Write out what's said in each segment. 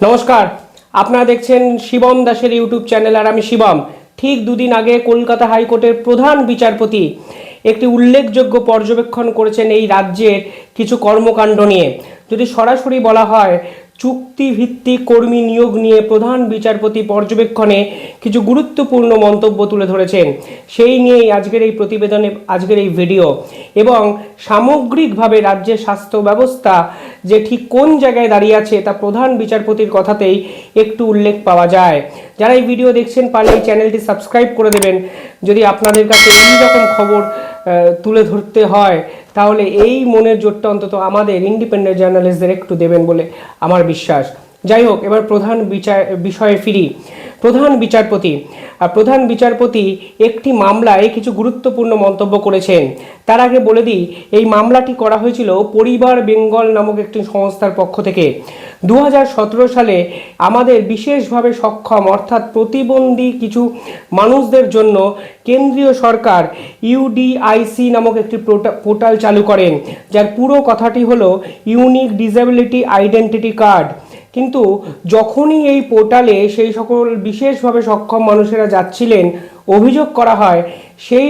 নমস্কার, আপনারা দেখছেন শিবম দাসের ইউটিউব চ্যানেল আর আমি শিবম। ঠিক দুদিন আগে কলকাতা হাইকোর্টের প্রধান বিচারপতি একটি উল্লেখযোগ্য পর্যবেক্ষণ করেছেন এই রাজ্যের কিছু কর্মকাণ্ড নিয়ে। যদি সরাসরি বলা হয় চুক্তিভিত্তিক কর্মী নিয়োগ নিয়ে প্রধান বিচারপতি পর্যবেক্ষণে কিছু গুরুত্বপূর্ণ মন্তব্য তুলে ধরেছেন। সেই নিয়েই আজকের এই প্রতিবেদনে, আজকের এই ভিডিও এবং সামগ্রিকভাবে রাজ্যের স্বাস্থ্য ব্যবস্থা যে ঠিক কোন জায়গায় দাঁড়িয়ে আছে তা প্রধান বিচারপতির কথাতেই একটু উল্লেখ পাওয়া যায়। যারা এই ভিডিও দেখছেন, পারলে চ্যানেলটি সাবস্ক্রাইব করে দেবেন। যদি আপনাদের কাছে এই রকম খবর তুলে ধরতে হয়, তাহলে এই মনের জোরটা অন্তত আমাদের ইন্ডিপেন্ডেন্ট জার্নালিস্টদের একটু দেবেন বলে আমার বিশ্বাস। যাই হোক, এবার প্রধান বিচার, বিষয়ে ফিরি। প্রধান বিচারপতি প্রধান বিচারপতি একটি মামলায় কিছু গুরুত্বপূর্ণ মন্তব্য করেছেন। তার আগে বলে দিই, এই মামলাটি করা হয়েছিল পরিবার বেঙ্গল নামক একটি সংস্থার পক্ষ থেকে। দু হাজার সতেরো সালে আমাদের বিশেষভাবে সক্ষম, অর্থাৎ প্রতিবন্ধী কিছু মানুষদের জন্য কেন্দ্রীয় সরকার ইউডিআইসি নামক একটি পোর্টা- পোর্টাল চালু করেন, যার পুরো কথাটি হলো ইউনিক ডিসেবিলিটি আইডেন্টিটি কার্ড। কিন্তু যখনই এই পোর্টালে সেই সকল বিশেষভাবে সক্ষম মানুষেরা যাচ্ছিলেন, অভিযোগ করা হয়, সেই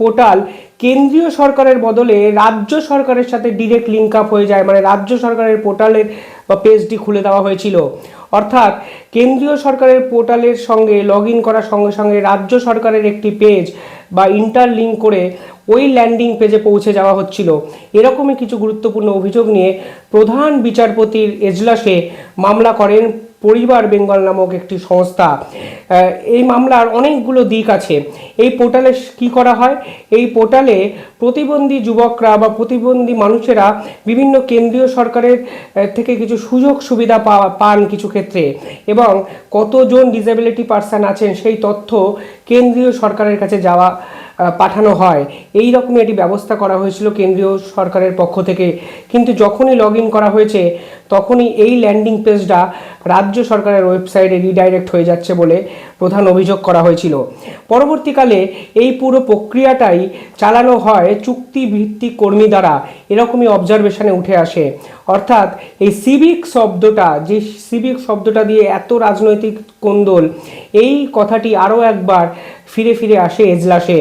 পোর্টাল কেন্দ্রীয় সরকারের বদলে রাজ্য সরকারের সাথে ডিরেক্ট লিঙ্ক আপ হয়ে যায় মানে রাজ্য সরকারের পোর্টালের বা পেজটি খুলে দেওয়া হয়েছিল। অর্থাৎ কেন্দ্রীয় সরকারের পোর্টালের সঙ্গে লগ ইন করার সঙ্গে সঙ্গে রাজ্য সরকারের একটি পেজ বা ইন্টারলিঙ্ক করে ওই ল্যান্ডিং পেজে পৌঁছে যাওয়া হচ্ছিল। এরকমই কিছু গুরুত্বপূর্ণ অভিযোগ নিয়ে প্রধান বিচারপতির এজলাসে মামলা করেন পরিবার বেঙ্গল নামক একটি সংস্থা। এই মামলার অনেকগুলো দিক আছে। এই পোর্টালে কি করা হয়? এই পোর্টালে প্রতিবন্ধী যুবকরা বা প্রতিবন্ধী মানুষেরা বিভিন্ন কেন্দ্রীয় সরকারের থেকে কিছু সুযোগ সুবিধা পান কিছু ক্ষেত্রে এবং কতজন ডিসেবিলিটি পার্সন আছেন সেই তথ্য কেন্দ্রীয় সরকারের কাছে যাওয়া পাঠানো হয়। এই রকমই এটি ব্যবস্থা করা হয়েছিল কেন্দ্রীয় সরকারের পক্ষ থেকে। কিন্তু যখনই লগ করা হয়েছে তখনই এই ল্যান্ডিং পেজটা রাজ্য সরকারের ওয়েবসাইটে রিডাইরেক্ট হয়ে যাচ্ছে বলে প্রধান অভিযোগ করা হয়েছিল। পরবর্তীকালে এই পুরো প্রক্রিয়াটাই চালানো হয় চুক্তিভিত্তিক কর্মী দ্বারা। এরকমই অবজারভেশনে উঠে আসে। অর্থাৎ এই সিভিক শব্দটা, যে সিভিক শব্দটা দিয়ে এত রাজনৈতিক কোন্দল, এই কথাটি আরও একবার ফিরে ফিরে আসে এজলাসে।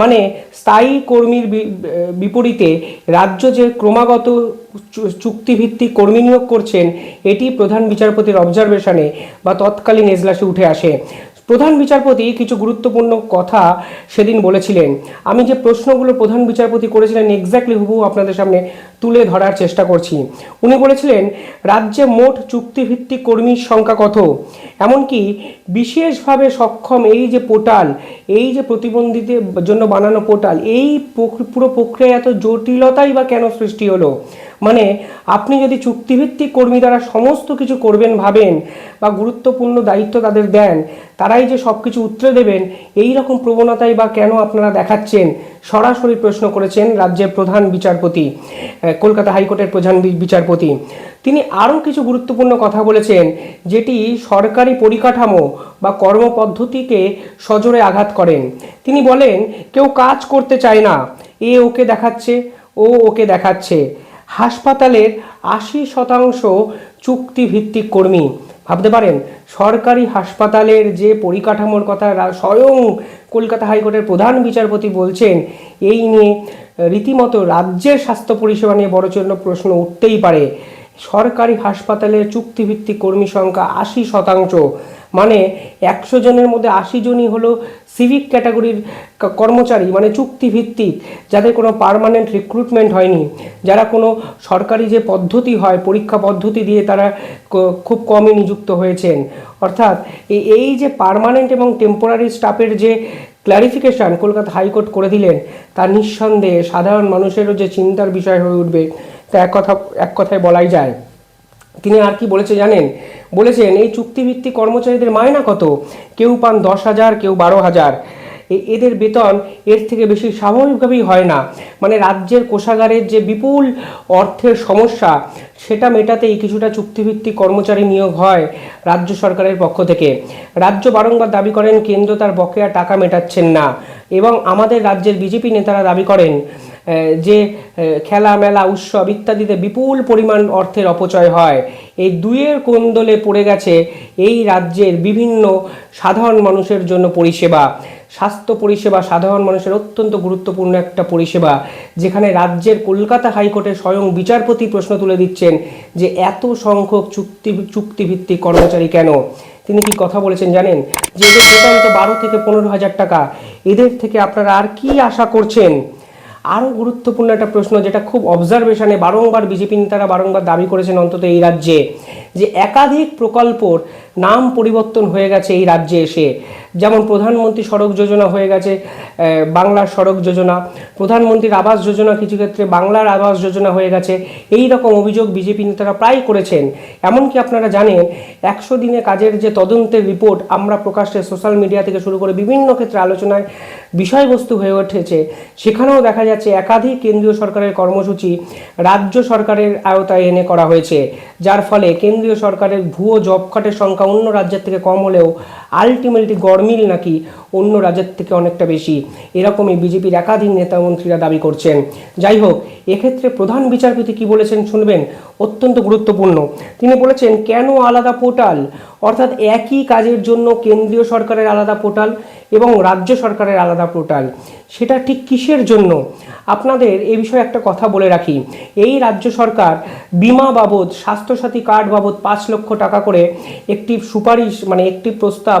মানে স্থায়ী কর্মীর বিপরীতে রাজ্য যে ক্রমাগত চুক্তিভিত্তিক কর্মী নিয়োগ করছেন, এটি প্রধান বিচারপতির অবজারভেশনে বা তৎকালীন এজলাসে উঠে আসে। প্রধান বিচারপতি কিছু গুরুত্বপূর্ণ কথা সেদিন বলেছিলেন। আমি যে প্রশ্নগুলো প্রধান বিচারপতি করেছিলেন এক্স্যাক্টলি হুবহু আপনাদের সামনে তুলে ধরার চেষ্টা করছি। উনি বলেছিলেন, রাজ্যে মোট চুক্তিভিত্তিক কর্মীর সংখ্যা কত? এমনকি বিশেষভাবে সক্ষম এই যে পোর্টাল, এই যে প্রতিবন্ধীদের জন্য বানানো পোর্টাল, এই পুরো প্রক্রিয়া এত জটিলতাই বা কেন সৃষ্টি হলো? মানে আপনি যদি চুক্তিভিত্তিক কর্মী দ্বারা সমস্ত কিছু করবেন, ভাবেন বা গুরুত্বপূর্ণ দায়িত্ব তাদের দেন, তারাই যে সব কিছু উত্তরে দেবেন, এই রকম প্রবণতাই বা কেন আপনারা দেখাচ্ছেন, সরাসরি প্রশ্ন করেছেন রাজ্যের প্রধান বিচারপতি কলকাতা হাইকোর্টের প্রধান বিচারপতি। তিনি আরও কিছু গুরুত্বপূর্ণ কথা বলেছেন, যেটি সরকারি পরিকাঠামো বা কর্মপদ্ধতিকে সজোরে আঘাত করেন। তিনি বলেন, কেউ কাজ করতে চায় না, এ ওকে দেখাচ্ছে, ও ওকে দেখাচ্ছে। হাসপাতালের আশি শতাংশ চুক্তিভিত্তিক কর্মী। ভাবতে পারেন, সরকারি হাসপাতালের যে পরিকাঠামোর কথা স্বয়ং কলকাতা হাইকোর্টের প্রধান বিচারপতি বলছেন, এই নিয়ে রীতিমতো রাজ্যের স্বাস্থ্য পরিষেবা নিয়ে বড় প্রশ্ন উঠতেই পারে। সরকারি হাসপাতালের চুক্তিভিত্তিক কর্মী সংখ্যা আশি শতাংশ। মানে একশো জনের মধ্যে আশি জনই হলো সিভিক ক্যাটাগরির কর্মচারী মানে চুক্তিভিত্তিক, যাদের কোনো পার্মানেন্ট রিক্রুটমেন্ট হয়নি। যারা কোনো সরকারি যে পদ্ধতি হয়, পরীক্ষা পদ্ধতি দিয়ে তারা খুব কমই নিযুক্ত হয়েছেন। অর্থাৎ এই- যে পার্মানেন্ট এবং টেম্পোরারি স্টাফের যে ক্ল্যারিফিকেশন কলকাতা হাইকোর্ট করে দিলেন, তা নিঃসন্দেহে সাধারণ মানুষেরও যে চিন্তার বিষয় হয়ে উঠবে, তা এক কথা এক কথায় বলাই যায়। তিনি আর কি বলেছে জানেন? বলেছেন, এই চুক্তিভিত্তিক কর্মচারীদের মায়না কত? কেউ পান দশ হাজার, কেউ বারো হাজার। এদের বেতন এর থেকে বেশি স্বাভাবিকভাবেই হয় না। মানে রাজ্যের কোষাগারের যে বিপুল অর্থের সমস্যা, সেটা মেটাতেই কিছুটা চুক্তিভিত্তিক কর্মচারী নিয়োগ হয় রাজ্য সরকারের পক্ষ থেকে। রাজ্য বারংবার দাবি করেন, কেন্দ্র তার বকেয়া টাকা মেটাচ্ছেন না এবং আমাদের রাজ্যের বিজেপি নেতারা দাবি করেন যে খেলা মেলা উৎসব ইত্যাদিতে বিপুল পরিমাণ অর্থের অপচয় হয়। এই দুইয়ের কোন্দলে পড়ে গেছে এই রাজ্যের বিভিন্ন সাধারণ মানুষের জন্য পরিষেবা। স্বাস্থ্য পরিষেবা সাধারণ মানুষের অত্যন্ত গুরুত্বপূর্ণ একটা পরিষেবা, যেখানে রাজ্যের কলকাতা হাইকোর্টের স্বয়ং বিচারপতি প্রশ্ন তুলে দিচ্ছেন যে এত সংখ্যক চুক্তি, চুক্তিভিত্তিক কর্মচারী কেন? তিনি কি কথা বলেছেন জানেন? যে এদের বেতন তো বারো থেকে পনেরো হাজার টাকা। এদের থেকে আপনারা আর কি আশা করছেন? আরও গুরুত্বপূর্ণ একটা প্রশ্ন, যেটা খুব অবজারভেশনে বারংবার বিজেপি নেতারা বারংবার দাবি করেছেন অন্তত এই রাজ্যে। যে একাধিক প্রকল্পর নাম পরিবর্তন হয়ে গেছে এই রাজ্যে এসে। যেমন প্রধানমন্ত্রী সড়ক যোজনা হয়ে গেছে বাংলার সড়ক যোজনা, প্রধানমন্ত্রীর আবাস যোজনা কিছু ক্ষেত্রে বাংলার আবাস যোজনা হয়ে গেছে। এই রকম অভিযোগ বিজেপি নেতারা প্রায় করেছেন। এমনকি আপনারা জানেন, একশো দিনে কাজের যে তদন্তের রিপোর্ট আমরা প্রকাশ্যে সোশ্যাল মিডিয়া থেকে শুরু করে বিভিন্ন ক্ষেত্রে আলোচনায় বিষয়বস্তু হয়ে উঠেছে। সেখানেও দেখা যাচ্ছে একাধিক কেন্দ্রীয় সরকারের কর্মসূচি রাজ্য সরকারের আওতায় এনে করা হয়েছে। যার ফলে কেন্দ্রীয় সরকারের ভুয়ো জব কার্ডের সংখ্যা অন্য রাজ্যের থেকে কম হলেও আলটিমেটলি গরমিল নাকি অন্য রাজ্যের থেকে অনেকটা বেশি। এরকমই বিজেপির একাধিক নেতামন্ত্রীরা দাবি করছেন। যাই হোক, এক্ষেত্রে প্রধান বিচারপতি কি বলেছেন শুনবেন? অত্যন্ত গুরুত্বপূর্ণ। তিনি বলেছেন, কেন আলাদা পোর্টাল? অর্থাৎ একই কাজের জন্য কেন্দ্রীয় সরকারের আলাদা পোর্টাল এবং রাজ্য সরকারের আলাদা পোর্টাল। সেটা ঠিক কিসের জন্য? আপনাদের এ বিষয়ে একটা কথা বলে রাখি। এই রাজ্য সরকার বিমা বাবদ, স্বাস্থ্যসাথী কার্ড বাবদ পাঁচ লক্ষ টাকা করে একটি সুপারিশ মানে একটি প্রস্তাব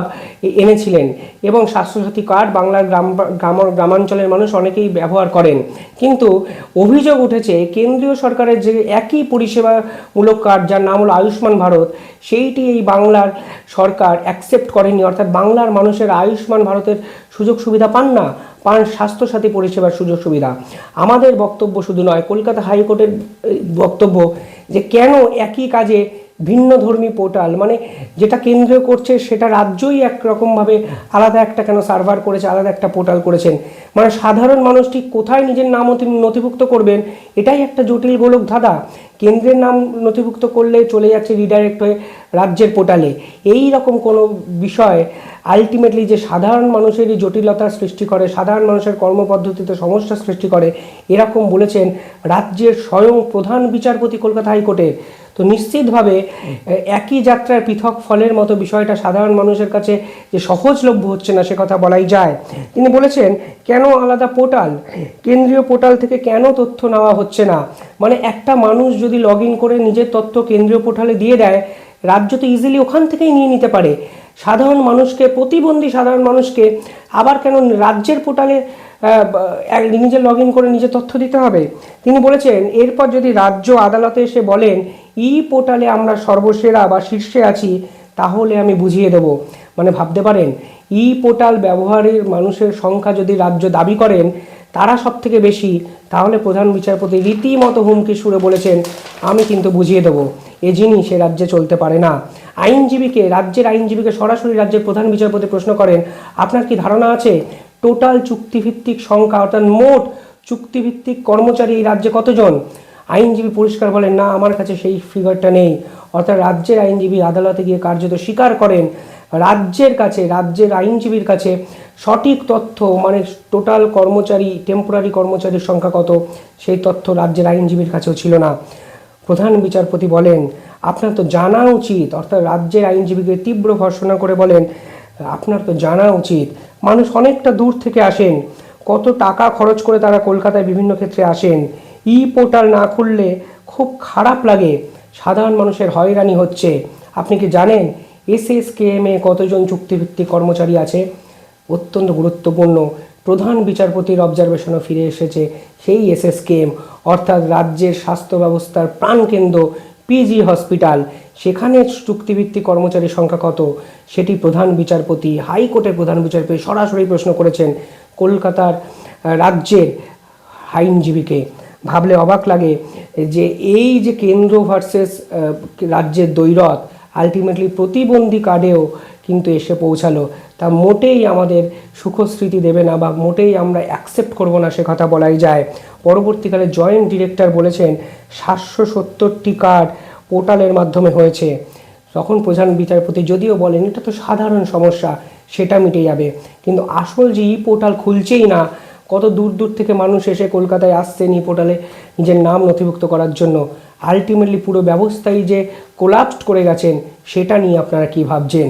এনেছিলেন এবং স্বাস্থ্যসাথী কার্ড বাংলার গ্রাম গ্রাম, গ্রামাঞ্চলের মানুষ অনেকেই ব্যবহার করেন। কিন্তু অভিযোগ উঠেছে, কেন্দ্রীয় সরকারের যে একই পরিষেবামূলক কার্ড যার নাম হলো আয়ুষ্মান ভারত, সেইটি এই বাংলার সরকার অ্যাকসেপ্ট করেনি, অর্থাৎ বাংলার মানুষের আয়ুষ্মান ভারতের সুযোগ সুবিধা পান না, পান স্বাস্থ্যসাথী পরিষেবার সুযোগ সুবিধা। আমাদের বক্তব্য শুধু নয়, কলকাতা হাইকোর্টের বক্তব্য যে কেন একই কাজে ভিন্ন ধর্মী পোর্টাল মানে যেটা কেন্দ্র করছে সেটা রাজ্যই একরকমভাবে আলাদা একটা কেন সার্ভার করেছে, আলাদা একটা পোর্টাল করেছেন। মানে সাধারণ মানুষ ঠিক কোথায় নিজের নাম নথি- নথিভুক্ত করবেন, এটাই একটা জটিল গোলক ধাঁধা। কেন্দ্রের নাম নথিভুক্ত করলে চলে যাচ্ছে রিডাইরেক্ট হয়ে রাজ্যের পোর্টালে। এই রকম কোনো বিষয় আলটিমেটলি যে সাধারণ মানুষেরই জটিলতার সৃষ্টি করে, সাধারণ মানুষের কর্মপদ্ধতিতে সমস্যা সৃষ্টি করে, এরকম বলেছেন রাজ্যের স্বয়ং প্রধান বিচারপতি কলকাতা হাইকোর্টে। তো নিশ্চিতভাবে একই যাত্রার পৃথক ফলের মতো বিষয়টা সাধারণ মানুষের কাছে যে সহজলভ্য হচ্ছে না সে কথা বলাই যায়। তিনি বলেছেন, কেন আলাদা পোর্টাল? কেন্দ্রীয় পোর্টাল থেকে কেন তথ্য নেওয়া হচ্ছে না? মানে একটা মানুষ যদি লগ করে নিজের তথ্য কেন্দ্রীয় পোর্টালে দিয়ে দেয়, রাজ্য তো ইজিলি ওখান থেকেই নিয়ে নিতে পারে। সাধারণ মানুষকে, প্রতিবন্ধী সাধারণ মানুষকে আবার কেন রাজ্যের পোর্টালে নিজে লগ ইন করে নিজে তথ্য দিতে হবে। তিনি বলেছেন, এরপর যদি রাজ্য আদালতে এসে বলেন, ই পোর্টালে আমরা সর্বসেরা বা শীর্ষে আছি, তাহলে আমি বুঝিয়ে দেব। মানে ভাবতে পারেন, ই পোর্টাল ব্যবহারের মানুষের সংখ্যা যদি রাজ্য দাবি করেন, তারা সব থেকে বেশি, তাহলে প্রধান বিচারপতি রীতিমতো হুমকি সুরে বলেছেন, আমি কিন্তু বুঝিয়ে দেবো। এ জিনিস এ রাজ্যে চলতে পারে না। আইনজীবীকে, রাজ্যের আইনজীবীকে সরাসরি রাজ্যের প্রধান বিচারপতি প্রশ্ন করেন, আপনার কি ধারণা আছে টোটাল চুক্তিভিত্তিক সংখ্যা, অর্থাৎ মোট চুক্তিভিত্তিক কর্মচারী এই রাজ্যে কতজন? আইনজীবী পরিষ্কার বলেন, না, আমার কাছে সেই ফিগারটা নেই। অর্থাৎ রাজ্যের আইনজীবী আদালতে গিয়ে কার্যত স্বীকার করেন, রাজ্যের কাছে, রাজ্যের আইনজীবীর কাছে সঠিক তথ্য মানে টোটাল কর্মচারী টেম্পোরারি কর্মচারীর সংখ্যা কত? সেই তথ্য রাজ্যের আইনজীবীর কাছেও ছিল না। প্রধান বিচারপতি বলেন, আপনার তো জানা উচিত। অর্থাৎ রাজ্যের আইনজীবীকে তীব্র ভর্সনা করে বলেন আপনার তো জানা উচিত। মানুষ অনেকটা দূর থেকে আসেন। কত টাকা খরচ করে তারা কলকাতায় বিভিন্ন ক্ষেত্রে আসেন। ই পোর্টাল না খুললে খুব খারাপ লাগে। সাধারণ মানুষের হয়রানি হচ্ছে। আপনি কি জানেন এস এস কে এম এ কতজন চুক্তিভিত্তিক কর্মচারী আছে? অত্যন্ত গুরুত্বপূর্ণ। প্রধান বিচারপতির অবজারভেশনও ফিরে এসেছে সেই এস এস কে এম অর্থাৎ রাজ্যের স্বাস্থ্য ব্যবস্থার প্রাণকেন্দ্র পিজি হসপিটাল। সেখানে চুক্তিভিত্তিক কর্মচারীর সংখ্যা কত? সেটি প্রধান বিচারপতি, হাইকোর্টের প্রধান বিচারপতি সরাসরি প্রশ্ন করেছেন কলকাতার রাজ্যের আইনজীবীকে। ভাবলে অবাক লাগে যে এই যে কেন্দ্র ভার্সেস রাজ্যের দৈরত আলটিমেটলি প্রতিবন্ধী কার্ডেও কিন্তু এসে পৌঁছালো। তা মোটেই আমাদের সুখস্মৃতি দেবে না বা মোটেই আমরা অ্যাকসেপ্ট করব না সে কথা বলাই যায়। পরবর্তীকালে জয়েন্ট ডিরেক্টর বলেছেন, সাতশো সত্তরটি কার্ড পোর্টালের মাধ্যমে হয়েছে। তখন প্রধান বিচারপতি যদিও বলেন, এটা তো সাধারণ সমস্যা, সেটা মিটে যাবে। কিন্তু আসল যে ই পোর্টাল খুলছেই না, কত দূর দূর থেকে মানুষ এসে কলকাতায় আসছেন ই পোর্টালে নিজের নাম নথিভুক্ত করার জন্য। আলটিমেটলি পুরো ব্যবস্থাই যে কোলাপসড করে গেছেন, সেটা নিয়ে আপনারা কি ভাবছেন?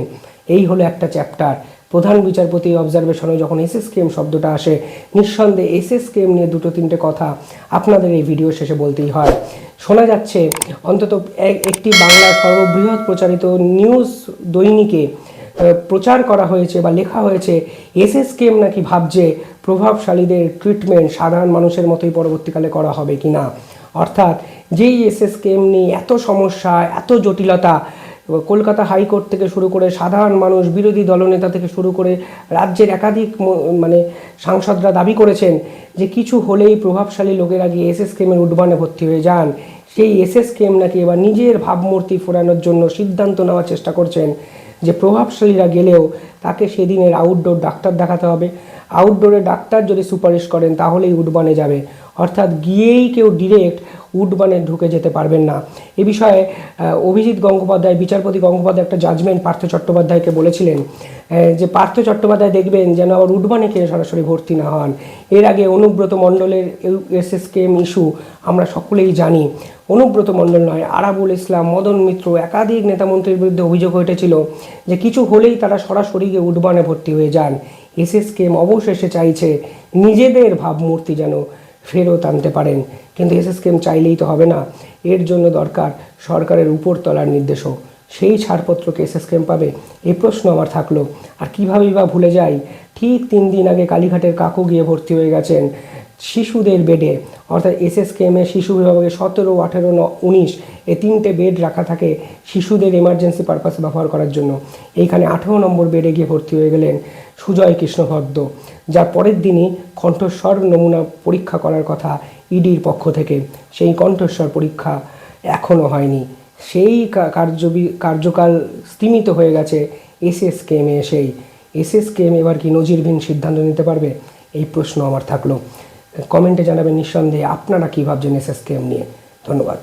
এই হলো একটা চ্যাপ্টার। প্রধান বিচারপতি অবজারভেশনে যখন এসএসকেএম শব্দটা আসে, নিঃসন্দেহে এসএসকেএম নিয়ে দুটো তিনটে কথা আপনাদের এই ভিডিও শেষে বলতেই হয়। শোনা যাচ্ছে, অন্তত এক- একটি বাংলার সর্ববৃহৎ প্রচারিত নিউজ দৈনিকে প্রচার করা হয়েছে বা লেখা হয়েছে এসএসকেএম নাকি ভাবছে প্রভাবশালীদের ট্রিটমেন্ট সাধারণ মানুষের মতোই পরবর্তীকালে করা হবে কি না অর্থাৎ, যেই এসএসকেএম নিয়ে এত সমস্যা, এত জটিলতা কলকাতা হাইকোর্ট থেকে শুরু করে সাধারণ মানুষ, বিরোধী দলনেতা থেকে শুরু করে রাজ্যের একাধিক মানে সাংসদরা দাবি করেছেন যে কিছু হলেই প্রভাবশালী লোকেরা গিয়ে এসএসকেএমের উদ্বানে ভর্তি হয়ে যান। সেই এসএসকেএম নাকি এবার নিজের ভাবমূর্তি ফোরানোর জন্য সিদ্ধান্ত নেওয়ার চেষ্টা করছেন যে প্রভাবশালীরা গেলেও তাকে সেদিনের আউটডোর ডাক্তার দেখাতে হবে। আউটডোরে ডাক্তার যদি সুপারিশ করেন তাহলেই উডবানে যাবে। অর্থাৎ গিয়েই কেউ ডিরেক্ট উডবানে ঢুকে যেতে পারবেন না। এ বিষয়ে অভিজিৎ গঙ্গোপাধ্যায়, বিচারপতি গঙ্গোপাধ্যায় একটা জাজমেন্ট পার্থ চট্টোপাধ্যায়কে বলেছিলেন যে পার্থ চট্টোপাধ্যায় দেখবেন যেন আবার উডবানে কে সরাসরি ভর্তি না হন। এর আগে অনুব্রত মণ্ডলের এসএসকেএম ইস্যু আমরা সকলেই জানি। অনুব্রত মণ্ডল নয়, আরাবুল ইসলাম, মদন মিত্র, একাধিক নেতামন্ত্রীর বিরুদ্ধে অভিযোগ উঠেছিল যে কিছু হলেই তারা সরাসরি গিয়ে উডবানে ভর্তি হয়ে যান। এসএসকেএম অবশেষে চাইছে নিজেদের ভাবমূর্তি যেন ফেরত আনতে পারেন। কিন্তু এসএসকেএম চাইলেই তো হবে না। এর জন্য দরকার সরকারের উপর তলার নির্দেশও সেই ছাড়পত্রকে এসএসকেএম পাবে? এই প্রশ্ন আমার থাকল। আর কীভাবেই বা ভুলে যাই? ঠিক তিন দিন আগে কালীঘাটের কাকু গিয়ে ভর্তি হয়ে গেছেন শিশুদের বেডে। অর্থাৎ এসএসকেএমে শিশু বিভাগে সতেরো, আঠেরো, ন, উনিশ এই তিনটে বেড রাখা থাকে শিশুদের এমার্জেন্সি পারপাসে ব্যবহার করার জন্য। এইখানে আঠেরো নম্বর বেডে গিয়ে ভর্তি হয়ে গেলেন সুজয় কৃষ্ণভদ্র যার পরের দিনই কণ্ঠস্বর নমুনা পরীক্ষা করার কথা ইডির পক্ষ থেকে। সেই কণ্ঠস্বর পরীক্ষা এখনও হয়নি। সেই কার্যবি, কার্যকাল স্তীমিত হয়ে গেছে এসএসকেএমে এসেই। এসএসকেএম এবার কি নজিরবিহীন সিদ্ধান্ত নিতে পারবে? এই প্রশ্ন আমার থাকল। কমেন্টে জানাবেন নিঃসন্দেহে আপনারা কী ভাবছেন এসএসকেএম নিয়ে? ধন্যবাদ।